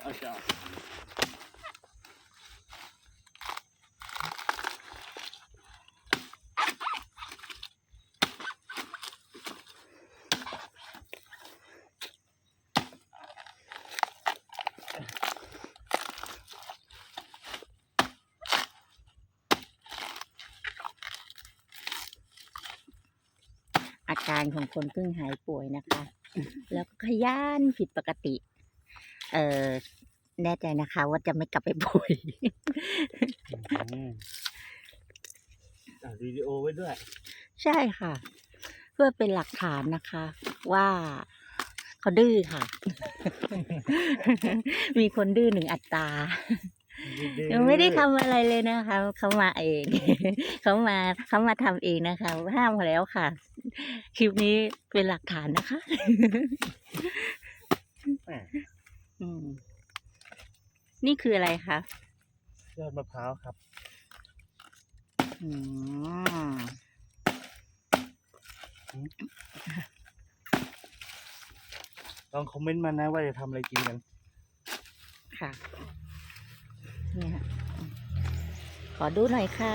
เอาจะเอาอาการของคนเพิ่งหายป่วยนะคะ แล้วก็ขยันผิดปกติ เออแน่ใจนะคะ ว่าจะไม่กลับไปป่วยอืมอะวิดีโอไว้ด้วย ใช่ค่ะ เพื่อเป็นหลักฐานนะคะ ว่าเขาดื้อค่ะ มีคนดื้อหนึ่งอัตรายังไม่ได้ทำอะไรเลยนะคะ เขามาเอง เขามาเขามาทำเองนะคะ ห้ามเขาแล้วค่ะ คลิปนี้เป็นหลักฐานนะคะ แหม่ อืม นี่คืออะไรคะยอดมะพร้าวครับอืมลองคอมเมนต์มานะว่าจะทำอะไรกินกัน ค่ะ เนี่ยค่ะขอดูหน่อยค่ะ